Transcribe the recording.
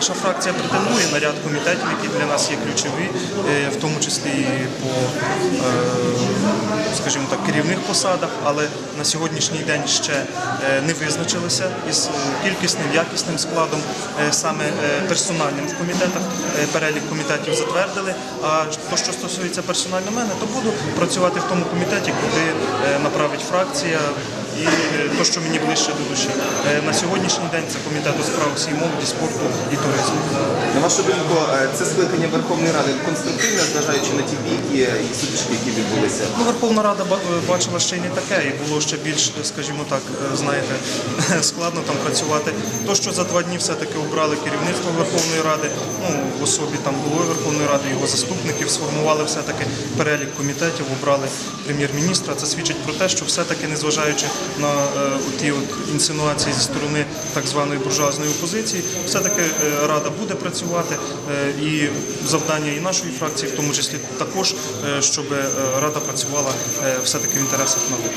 Наша фракція претендує на ряд комітетів, які для нас є ключові, е, в тому числі і по, е, скажімо так, керівних посадах, але на сьогоднішній день ще е, не визначилися із кількісним, якісним складом, саме персональним в комітетах. Перелік комітетів затвердили. А то, що стосується персонально мене, то буду працювати в тому комітеті, куди направить фракція. І е, то, що мені ближче до душі. Е, На сьогоднішній день це комітет у справах всієї молоді, спорту і туризму. На вашу думку, е, це скликання Верховної Ради конструктивне, зважаючи на ті бійки і сутички, які відбулися. Ну, Верховна Рада бачила ще й не таке, і було ще більш, скажімо так, е, знаєте, складно там працювати. То, що за два дні все-таки обрали керівництво Верховної Ради, ну в особі там голови Верховної Ради, його заступників, сформували все-таки перелік комітетів, обрали прем'єр-міністра. Це свідчить про те, що все-таки, незважаючи на е, ті от інсинуації зі сторони так званої буржуазної опозиції, все-таки е, Рада буде працювати е, і завдання і нашої фракції, в тому числі також, щоб Рада працювала е, все-таки в інтересах народу.